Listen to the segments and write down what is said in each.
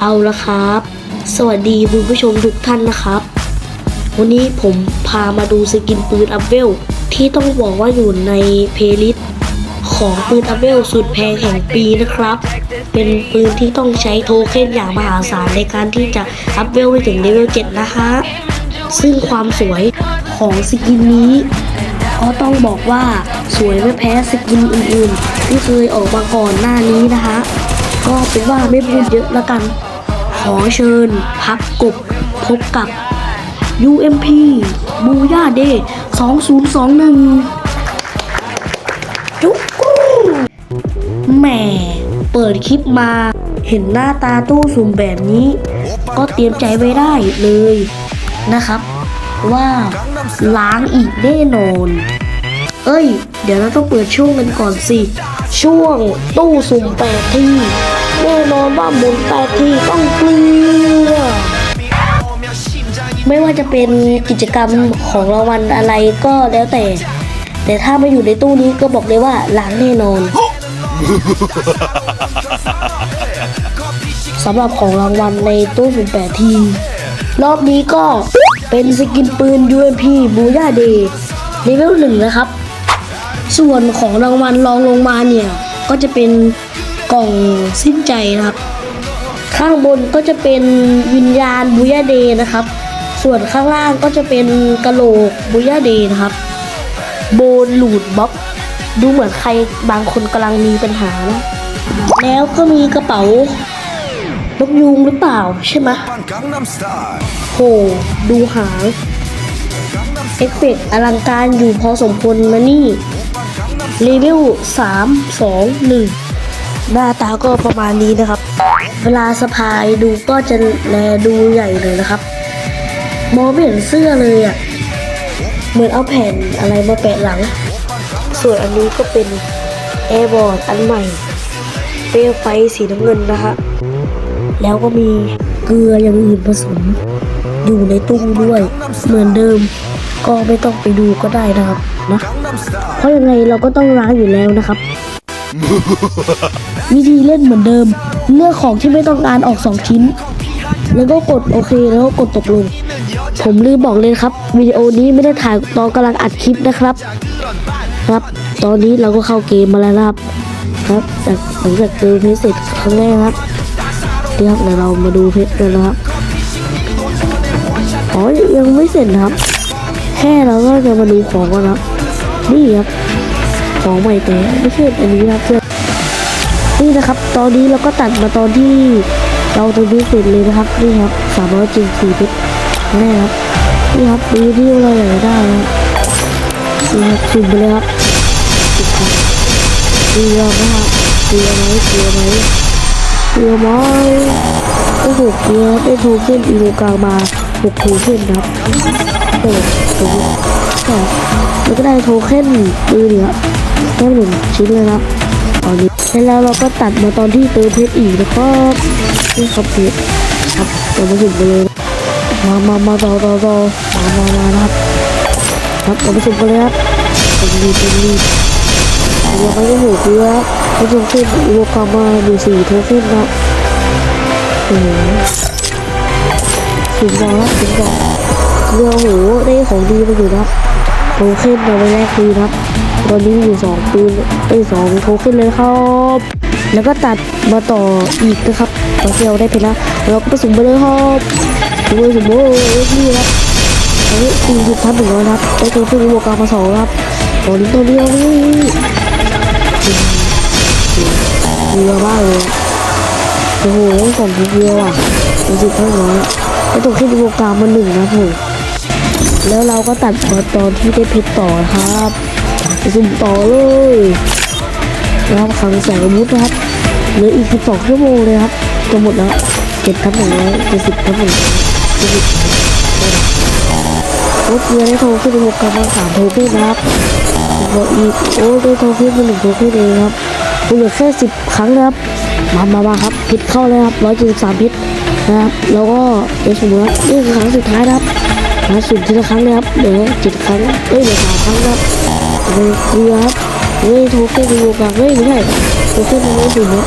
เอาละครับ สวัสดีคุณผู้ชมทุกท่านนะครับ วันนี้ผมพามาดูสกินปืนอัพเวลที่ต้องบอกว่าอยู่ในเพลย์ลิสต์ของปืนอัพเวลสุดแพงแห่งปีนะครับ เป็นปืนที่ต้องใช้โทเค็นอย่างมหาศาลในการที่จะอัพเวลไปถึงเลเวล7นะฮะซึ่งความสวยของสกินนี้ก็ต้องบอกว่าสวยไม่แพ้สกินอื่นๆ ที่เคยออกมาก่อนหน้านี้นะคะก็เป็นว่าไม่พูดเยอะละกัน อเชิญ พักกบพบกับ UMP บูย่าเด2021จุ๊กกูแหมเปิดคลิปมาเห็นหน้าตาตู้สุ่มแบบนี้ ก็เตรียมใจไว้ได้เลยนะครับ ว่าล้างอีกแน่นอน เอ้ย เดี๋ยวเราต้องเปิดช่วงกันก่อนสิ ช่วงตู้สุ่มแปดที่ แน่นอนว่าหมุนแปดที่ต้องเกลือ ไม่ว่าจะเป็นกิจกรรมของรางวัลอะไรก็แล้วแต่ แต่ถ้าไม่อยู่ในตู้นี้ก็บอกเลยว่าล้างแน่นอนสำหรับของรางวัลในตู้สุ่มแปดที รอบนี้ก็เป็นสกินปืน UMP บูย่าเดย์เลเวลหนึ่งนะครับ ส่วนของรางวัลรองลงมาเนี่ย ก็จะเป็น กล่องสิ้นใจนะครับ ข้างบนก็จะเป็นวิญญาณบูย่าเดนะครับ ส่วนข้างล่างก็จะเป็นกะโหลกบูย่าเดนะครับ โบนหลูดบ๊อบดูเหมือนใครบางคนกำลังมีปัญหานะแล้วก็มีกระเป๋านกยูงหรือเปล่าใช่ไหมโหดูหางเอฟเฟกต์อลังการอยู่พอสมควรนะนี่เลเวล3 2 1 หน้าตาก็ประมาณนี้นะครับ เวลาสะพายดูก็จะแลดูใหญ่เลยนะครับ มองไม่เห็นเสื้อเลยอะ่ะ เหมือนเอาแผ่นอะไรมาแปะหลัง ส่วนอันนี้ก็เป็นแอร์บอร์ดอันใหม่เปลวไฟสีน้ำเงินนะฮะแล้วก็มีเกลืออย่างอื่นผสม อยู่ในตู้ด้วย เหมือนเดิม ก็ไม่ต้องไปดูก็ได้นะครับนะเพราะยังไงเราก็ต้องล้างอยู่แล้วนะครับ วิธีเล่นเหมือนเดิม เลือกของที่ไม่ต้องการออก2ชิ้น แล้วก็กดโอเคแล้วก็กดตกลง ผมลืมบอกเลยครับวิดีโอนี้ไม่ได้ถ่ายตอนกำลังอัดคลิปนะครับ ครับ ตอนนี้เราก็เข้าเกมมาแล้วครับ ครับจากหลังจากเจอเพชรเสร็จครั้งแรกครับเดี๋ยวเดี๋ยวเรามาดูเพชรกันนะครับอ๋อยังไม่เสร็จนะครับ แค่เราก็จะมาดูของกันครับนี่ครับ ของใหม่แต่ไม่ใช่อันนี้นะครับเพื่อนนี่นะครับ ตอนนี้เราก็ตัดมาตอนที่เราตัวนี้เสร็จเลยนะครับนี่ครับสามร้อยจริงสี่เพชรแน่ครับนี่ครับดูที่เราอยากจะได้นะนี่ครับสุ่มไปเลยครับสุ่มครับเกลือไหมครับเกลือไหมเกลือไหมเกลือไหมโอ้โหเกลือได้โทเค็นอีโลกลางมาหกโทเค็นนครับโอ้โหแล้วก็ได้โทเค็นปืนเนี่ย แค่หนึ่งชิ้นเลยครับตอนนี้แล้วเราก็ตัดมาตอนที่เติมเพชรอีกนะครับนี่ครับเพชรครับเรามาสุ่มไปเลยมามามาต่อต่อต่อมามามาครับครับเราไปสุ่มกันเลยครับเป็นรีเป็นรีเราไปก็หูเกลือครับโทเค็นอีโลกลางมาอยู่สี่โทเค็นนะโอ้โหถึงบอกแล้วถึงบอกเรือโหได้ของดีมาอยู่นะครับ โทเค็นเราไปแลกปืนครับ ตอนนี้อยู่สองปืนไอ้สองโทเค็นเลยครับ แล้วก็ตัดมาต่ออีกนะครับตอนที่เราได้เพชรนะเราก็ไปสุ่มไปเลยครับสุ่มเลยสุ่มเลยนี่ครับตอนนี้สี่สิบพันหนึ่งร้อยนะครับได้โทเค็นบวกกลางมาสองครับตอนนี้ตัวเดียวนี่เรือบ้ากเลยโอ้โหสองทีเดียวอะเป็นสิบเท่าน้อยก็ตกขึ้นวงการมาหนึ่งนะผม แล้วเราก็ตัดมาตอนที่ได้เพชรต่อครับไปสุ่มต่อเลยนะครับครั้งแสงอาวุธนะครับเหลืออีก12ชั่วโมงเลยครับจะหมดแล้วเจ็ดทับหนึ่งร้อยเจ็ดสิบทับหนึ่งเจ็ดสิบโอ้เกียร์ได้โทรขึ้นวงการมาสามโทรขึ้นนะครับแล้วกอีกโอ้ได้โทรขึ้นมาหนึ่งโทรขึ้นเองครับเหลือแค่สิบครั้งนะครับมามามาครับพิษเข้าเลยครับร้อยเจ็ดสิบสามพิษนะครับแล้วก็เดี๋ยวสมมติว่านี่คือครั้งสุดท้ายนะครับ มาสุ่มทีละครั้งเลยครับเดี๋ยวจ็ดครั้งเอ้ยเดี๋ยวสามครั้งครับเลยเกลือครับเฮ้ยโทเค็นดูกลางเฮ้ยไม่ใช่โทเค็นมันไม่สุ่มนะ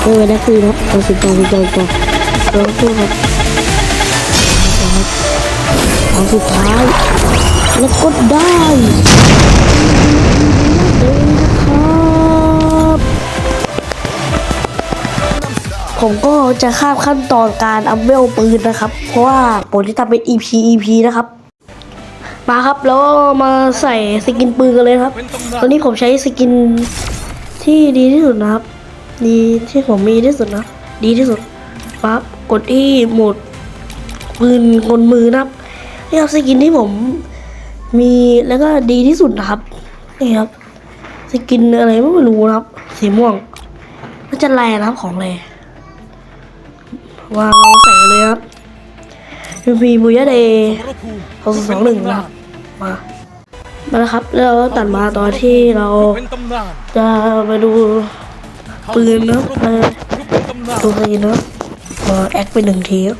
ไม่ไว้ได้คืนครับเราสุ่มต่อสุ่มต่อสุ่มต่อดี๋ยวดูครับเอาสุดท้ายแล้วก็ได้ผมก็ จะข้ามขั้นตอนการอัพเวลปืนนะครับ เพราะว่าผมจะทำเป็น EP EP นะครับ มาครับแล้วมาใส่สกินปืนกันเลยครับ ตอนนี้ผมใช้สกินที่ดีที่สุดนะครับ ดีที่ผมมีที่สุดนะ ดีที่สุดปั๊บกดที่โหมดปืนกลมือนะครับนี่ครับสกินที่ผมมีแล้วก็ดีที่สุดนะครับนี่ครับสกินอะไรไม่รู้นะครับ สีม่วงน่าจะแรงนะครับของแรง วางเราใส่เลยครับพีบุยะเดย์สองสองหนึ่งนะครับมามาแล้วครับแล้วตัดมาตอนที่เราจะมาดูปืนนะมาเป็นตำนานดูปืนนะมาแอคไปหนึ่งทีครับ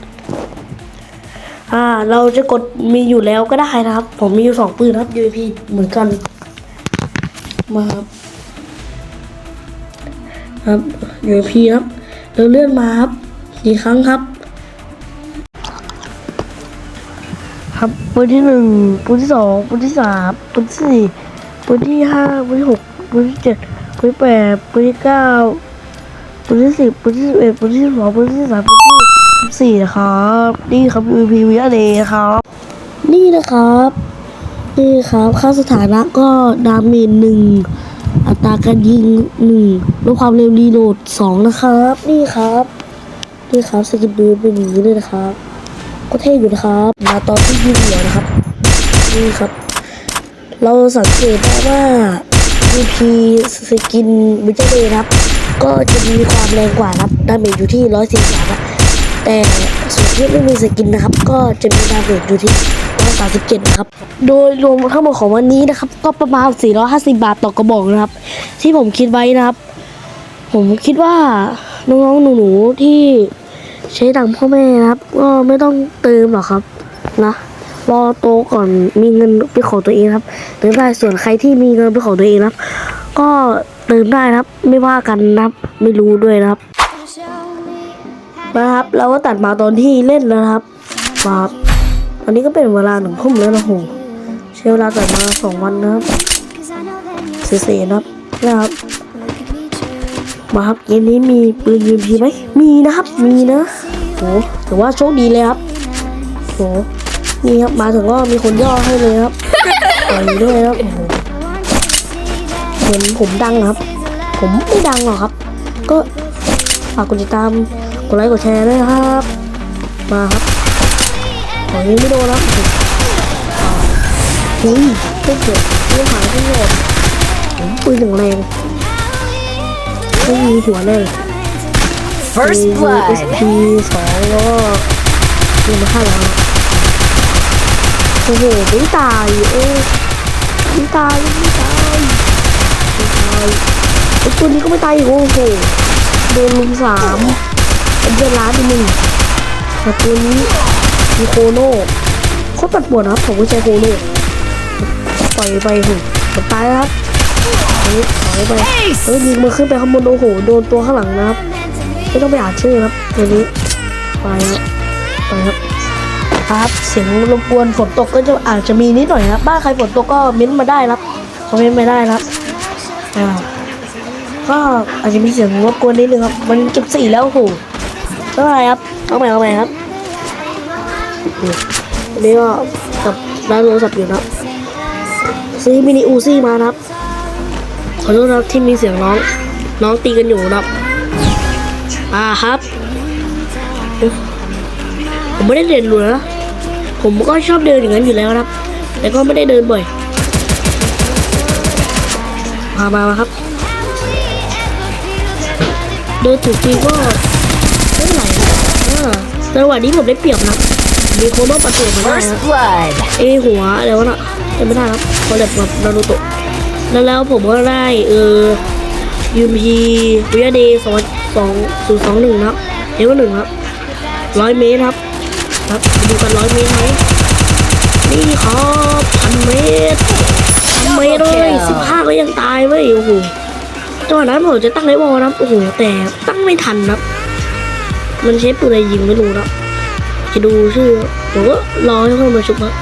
อ่าเราจะกดมีอยู่แล้วก็ได้นะครับ ผมมีอยู่สองปืนครับ UAP เหมือนกันมาครับครับ UAP ครับเราเลื่อนมาครับ สี่ครั้งครับ ครับปืนที่หนึ่งปืนที่สองปืนที่สามปืนที่สี่ปืนที่ห้าปืนที่หกปืนที่เจ็ดปืนที่แปดปืนที่เก้าปืนที่สิบปืนที่สิบเอ็ดปืนที่สิบสองปืนที่สิบสามปืนที่สิบสี่นะครับ นี่ครับ UP วิอาเดครับ นี่นะครับ นี่ครับค่าสถานะก็ดาเมจหนึ่งอัตราการยิงหนึ่งลดความเร็วรีโหลดสองนะครับ นี่ครับ นี่ครับสกินปืนเป็นอย่างนี้เลยนะครับ ก็เท่อยู่นะครับ มาตอนที่ยิงเหลือนะครับ นี่ครับ เราสังเกตได้ว่า VP สกินวิจเดนะครับ ก็จะมีความแรงกว่านะครับดาเมจอยู่ที่143ครับแต่ส่วนที่ไม่มีสกินนะครับ ก็จะมีดาเมจอยู่ที่137นะครับ โดยรวมทั้งหมดของวันนี้นะครับ ก็ประมาณ450บาทต่อกระบอกนะครับ ที่ผมคิดไว้นะครับ ผมคิดว่า น้องๆหนูๆที่ใช้ตังพ่อแม่นะครับ ก็ไม่ต้องเติมหรอกครับนะรอโตก่อนมีเงินเป็นของตัวเองครับเติมได้ส่วนใครที่มีเงินเป็นของตัวเองครับ ก็เติมได้นะครับ ไม่ว่ากันนะครับ ไม่รู้ด้วยนะครับนะครับ เราก็ตัดมาตอนที่เล่นแล้วครับมาครับตอนนี้ก็เป็นเวลาหนึ่งทุ่มแล้วนะโหใช้เวลาตัดมาสองวันนะครับเสียๆนะครับนะครับ มาครับเกมนี้มีปืน UMP ไหมมีนะครับมีนะโหถือว่าโชคดีเลยครับโหนี่ครับมาถึงก็มีคนย่อให้เลยครับต่อยด้วยครับโอ้โหเหมือนผมดังครับ ผมไม่ดังหรอกครับ ก็ฝากกดติดตามกดไลค์กดแชร์ด้วยครับ มาครับขอยไม่โดนครับเฮ้ยเพื่อนเกิดเพื่อนหายเพื่อนโหลดปืนอย่างแรง ไม่มีหัวเลย First blood. SP สองแล้วก็ยิงมาฆ่าแล้วโอ้โหไม่ตายเอ้ยไม่ตายไม่ตายไม่ตายไอ้ตัวนี้ก็ไม่ตายอีกโอ้โหโดนลุมสามเป็นเดือนล้านไปหนึ่งแต่ตัวนี้มีโคโน่โคตรปัดปวดนะครับผมก็ใช้โคโน่ปล่อยไปหูมันตายแล้วครับ อันนี้ปล่อยไปเออยิงมาขึ้นไปข้างบนโอ้โหโดนตัวข้างหลังนะครับไม่ต้องไปอ่านชื่อครับตัวนี้ไปครับไปครับครับเสียงรบกวนฝนตกก็จะอาจจะมีนิดหน่อยครับบ้านใครฝนตกก็เม้นมาได้ครับคอมเมนต์มาได้ครับอ่าก็อาจจะมีเสียงรบกวนนิดนึงครับมันเก็บสี่แล้วโอ้โหไม่เป็นไรครับเอาใหม่เอาใหม่ครับนี่อันนี้ก็กับร้านโทรศัพท์อยู่นะซื้อมินิอูซี่มานะครับ ขอโทษนะครับที่มีเสียงน้อง น้องตีกันอยู่นะครับอ่าครับเอ๊ะผมไม่ได้เดินหรูนะผมก็ชอบเดินอย่างนั้นอยู่แล้วนะครับ แต่ก็ไม่ได้เดินบ่อยมามามาครับเดินถูกทีก็ไม่เป็นไรนะอ่าจังหวะนี้ผมได้เปรียบนะมีโคโน่ปัดตัวมาได้นะ First blood. เอยหัวอะไรวะน่ะจำไม่ได้ครับคอลแลบกับนารูโตะ แล้วแล้วผมก็ได้ เออยูพีวิยาเดย์สองสองศูนย์สองหนึ่งครับเอวหนึ่งครับร้อยเมตรครับ ครับดูกันร้อยเมตรไหมนี่ครับพันเมตรพันเมตรเลยสิบห้าก็ยังตายเว้ยโอ้โหจังหวะนั้นผมจะตั้งไอ้วอลนะโอ้โหแต่ตั้งไม่ทันครับ มันใช้ปืนอะไรยิงไม่รู้นะจะดูชื่อผมก็รอให้เพื่อนมาชุบครับ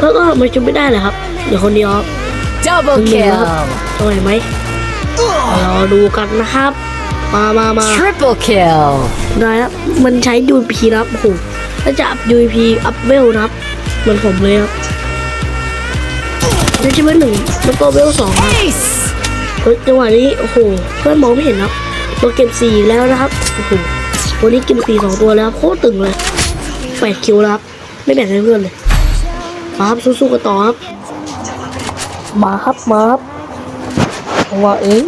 แล้วก็มาชุบไม่ได้เลยครับเดี๋ยวคนเดียว ครับ Double Không nhiều kill. จะไหวไหมรอดูกันนะครับ มามามา Triple kill. ได้ครับมันใช้ UP นะครับโอ้โหถ้าจะอัพ UP อัพเวลนะครับเหมือนผมเลยครับนี่ใช่ไหมหนึ่งแล้วก็เวลสองครับ Ace. เฮ้ยจังหวะนี้โอ้โหเพื่อนมองไม่เห็นครับเราเก็บสี่อีกแล้วนะครับโอ้โหวันนี้กินสี่สองตัวแล้วครับโคตรตึงเลยแปดคิวแล้วครับไม่แบ่งให้เพื่อนเลยมาครับสู้ๆกันต่อครับ มาครับมาครับจังหวะเอ้ย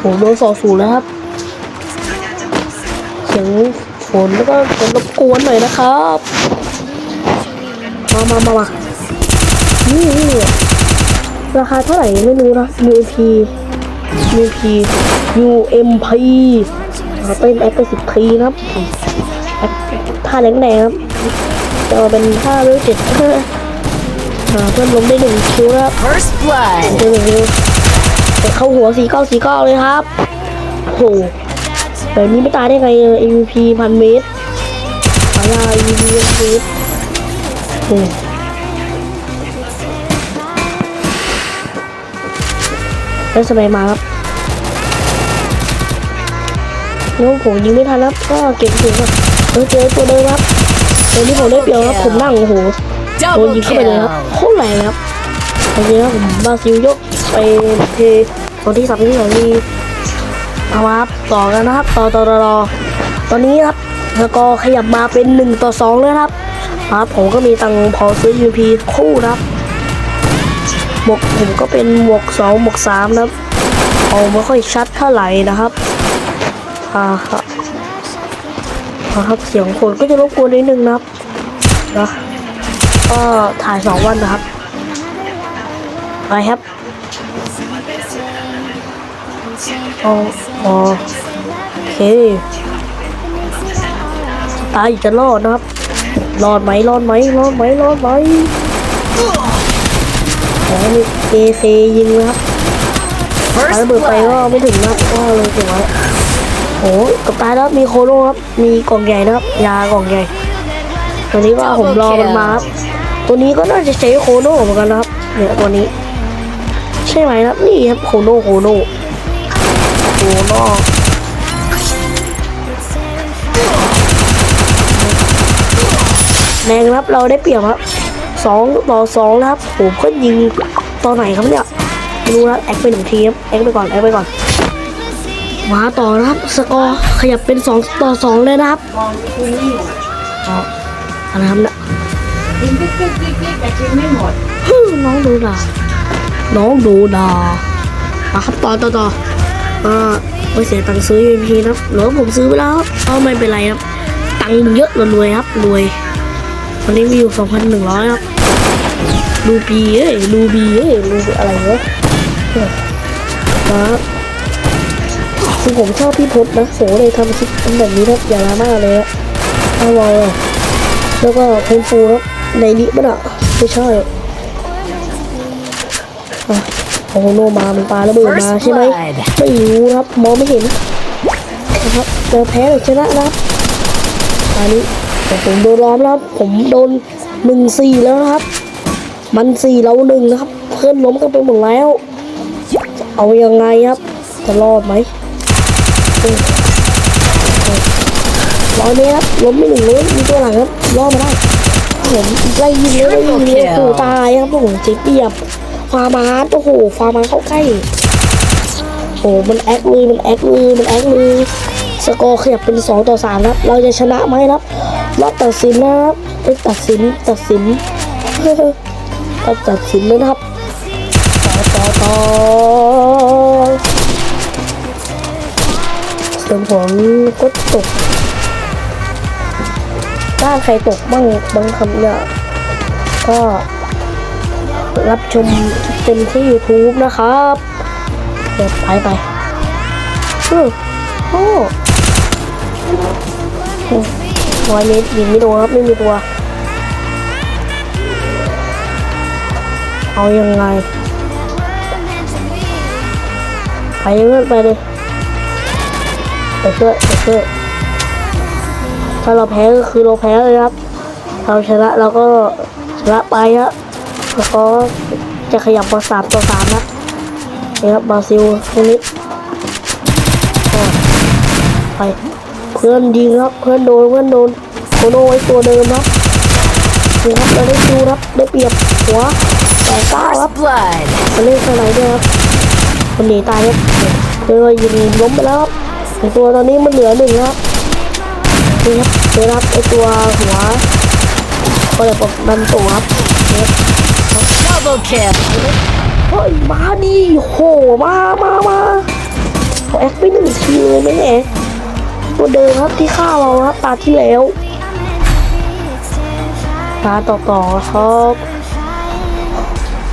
ผมโดนสองศูนย์แล้วครับเสียงฝนแล้วก็จะรบกวนหน่อยนะครับ มามามามานี่นี่ราคาเท่าไหร่ไม่รู้นะ UP UP UMP เป็นแอคทีฟพีนะครับท่าแรงแดงครับจะเป็นท่าเวลเจ็ดเพื่ ออ่าเพื่อนล้มได้หนึ่งคิวนะครับ First blood. เจอหนึ่งคิวแต่เข้าหัวสี่เก้าสี่เก้าเลยครับโอ้โหแบบนี้ไม่ตายได้ไงเออ MVP พันเมตรฉายา MVP พันเมตรโอ้โหแล้วสมัยมาครับแล้วผมยิงไม่ทันครับ ก็เก็บถึงครับเออเจอตัวเดิมครับตัวนี้ผมได้เปรียบครับผมนั่งโอ้โห โดน Double ยิงเข้าไปเลยครับ kill. โคตรแรงครับโอเคครับผมบราซิลยกไปเทตอนที่สามที่สองนี้เอามาครับต่อกันนะครับ ต่อต่อต่อต่อตอนนี้ครับแล้วก็ขยับมาเป็นหนึ่งต่อสองเลยครับครับผมก็มีตังค์พอซื้อ UP คู่นะครับหมวกผมก็เป็นหมวกสองหมวกสามนะครับเอาไม่ค่อยชัดเท่าไหร่นะครับอ่าครับอ่าครับเสียงคนก็จะรบกวนนิดนึงนะครับนะ ก็ถ่ายสองวันนะครับ ไปครับอ๋ออ๋อโอเคตายจะรอดนะครับ รอดไหมรอดไหมรอดไหมรอดไหมแล้วมีเซยิงนะครับปาระเบิดไปก็ไม่ถึงนะก็เลยเก็บไว้โอ้กับตายแล้วมีโคโน่ครับ มีกล่องใหญ่นะครับ ยากล่องใหญ่ ตัวนี้ก็ผมรอมันมาครับ ตัวนี้ก็น่าจะใช้โคโน่เหมือนกันนะครับ เนี่ยตัวนี้ ใช่ไหมครับนี่ครับโคโน่โคโน่โคโน่แรงครับเราได้เปรียบครับสองต่อสองนะครับผมก็ยิงตอนไหนครับเนี่ยไม่รู้นะแอคไปหนึ่งทีครับแอคไปก่อนแอคไปก่อนมาต่อนะครับสกอร์ขยับเป็นสองต่อสองเลยนะครับอ๋ออะไรครับเนี่ย ฮึ่มน้องดูดาน้องดูดามาครับต่อต่อต่ออ่ไม่เสียตังค์ซื้อ UMP นะครับหรือผมซื้อไปแล้วก็ไม่เป็นไรครับ ตังค์เยอะเรารวยครับรวยวันนี้มีอยู่2,100ครับดูปีเอ้ยดูบีเอ้ยดูอะไรวะเนี่ยครับคือผมชอบพี่พศนะโหเลยทำคลิปแบบนี้ครับอย่าละมากเลยอะอร่อยอะแล้วก็คุณฟูครับในนี้มันอะ ไม่ใช่อะโอ้โหโนมามันปลาระเบิดมาใช่ไหมไม่รู้ครับมองไม่เห็นนะครับเราแพ้หรือชนะนะครับอันนี้แต่ผมโดนล้อมแล้วครับผมโดนหนึ่งสี่แล้วนะครับ มันสี่เราหนึ่งนะครับ เพื่อนล้มกันไปหมดแล้ว เอายังไงครับ จะรอดไหมเออเออร้อยเมตรครับล้มไม่หนึ่งเลยมีตัวหลังครับรอดมาได้ ผมไล่ยิงเลยไล่ยิงเลยโอ้โหตายครับโอ้โหเจ็บเปียบฟาร์มาร์โอ้โหฟาร์มาร์เข้าใกล้โอ้โหมันแอคเลยมันแอคเลยมันแอคเลยสกอร์ขยับเป็นสองต่อสามครับ เราจะชนะไหมครับรอบตัดสินนะครับไปตัดสินตัดสินก็ตัดสินแล้วนะครับต่อต่อต่อเสียงผมก็ตก ถ้าใครตกบ้างบางคำเนี่ยก็รับชมเต็มที่ YouTube นะครับเดี๋ยวไปไปเออโอ้ร้อยเมตรยิงไม่โดนครับ ไม่มีตัว เอายังไง ไปเรื่อยไปเลยไปเรื่อยไปเรื่อย ถ้าเราแพ้ก็คือเราแพ้เลยครับ เราชนะเราก็ชนะไปฮะแล้วก็จะขยับมาสามต่อสามนะนี่ครับบราซิลตรงนี้ไปเพื่อนยิงครับเพื่อนโดนเพื่อนโดนโคโนไว้ตัวเดิมนะนี่ครับเราได้ดูครับได้เปรียบหัวแต่ก้าครับมาเล่นสไลด์ด้วยครับคนหนีตายครับเจอยิงล้มไปแล้วครับตัวตอนนี้มันเหลือหนึ่งครับ นี่ครับเจอครับไอตัวหัวก็เลยบอกดันตัวครับเนี่ย Double kill. เฮ้ยมาดิโหมามามาขอแอคไปหนึ่งทีเลยไหมเนี่ยตัวเดิมครับที่ฆ่าเราครับตาที่แล้วตาต่อต่อๆครับ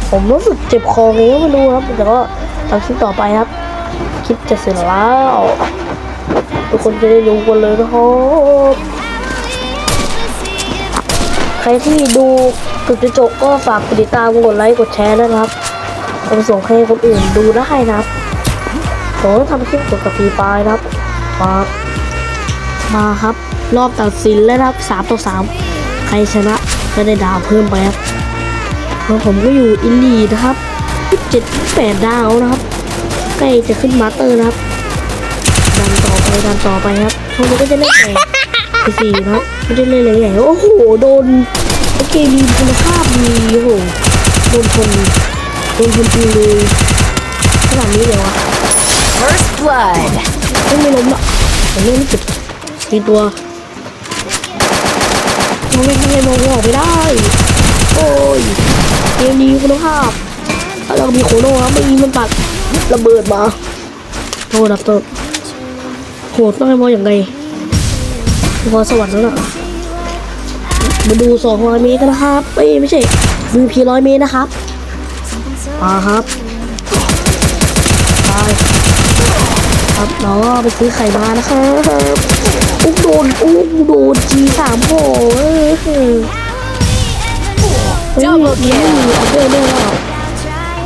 ผมรู้สึกเจ็บคอไงก็ไม่รู้ครับแต่ก็ตามคลิปต่อไปครับ คลิปจะเสร็จแล้ว ทุกคนจะได้รู้กันเลยนะครับใครที่ดูจุดจะจบก็ฝากกดติดตามกดไลค์กดแชร์นะครับเอาไปส่งให้คนอื่นดูได้นะครับผมทำคลิปเกี่ยวกับฟรีไฟล์นะครับมามาครับ รอบตัดสินแล้วครับสามต่อสามใครชนะจะได้ดาวเพิ่มไปครับแล้วผมก็อยู่อินลีนะครับ7 8ดาวนะครับใกล้จะขึ้นมาสเตอร์นะครับ นต่อไปดันต่อไปครับพวกมันก็จะเล่นแต่ไปสี่นะครับไม่ได้เล่นเลยใหญ่โอ้โหโดนโอเคมีคุณภาพดีโอ้โหโดนคนโดนคนจริงเลยขนาดนี้เลยวะ First blood. ไม่ไม่ล้มละผมเล่นไม่จุดตีตัวมองไม่ได้มองออกไม่ได้ โอ้ยเกมนี้คุณภาพแล้วเรามีโคโน่ครับไม่มีมันปัดระเบิดมาโทษครับโทษ โหดต้องให้มออย่างไงพอสวรรค์แล้วล่ะมาดูสองร้อยเมตรกันนะครับเอ้ยไม่ใช่ดูพีร้อยเมตรนะครับมาครับไปครับเราไปซื้อไข่มานะครับอุ้มโดนอุ้มโดนจีสามโผเออ Double ไม่มีอัพเดทด้วยแล้ว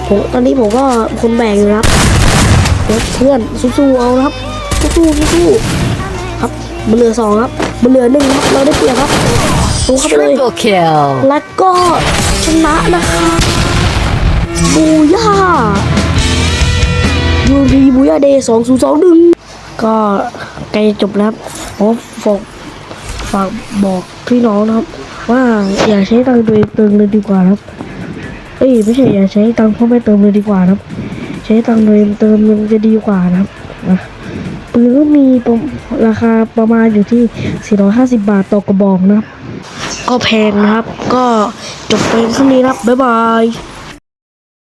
ผมตอนนี้ผมก็คนแบกอยู่นะครับเพื่อนสู้ๆเอาครับ สู้ๆสู้ๆครับมันเหลือสองครับมันเหลือหนึ่งครับเราได้เปรียบครับสู้เข้าไปเลย Triple kill. แล้วก็ชนะนะคะบูย่ายูรีบูย่าเดย์สองศูนย์สองหนึ่งก็ใกล้จบแล้วครับผมฝากฝากบอกพี่น้องนะครับ ว่าอย่าใช้ตังค์ตัวเองเติมเลยดีกว่าครับเอ้ยไม่ใช่อย่าใช้ตังค์พ่อแม่เติมเลยดีกว่านะครับ ใช้ตังค์ตัวเองเติมมันจะดีกว่านะครับนะ ปืนก็มีรราคาประมาณอยู่ที่ 450 บาทต่อกระบอกนะครับ ก็แพงนะครับ ก็จบไปแค่นี้ครับ บ๊ายบาย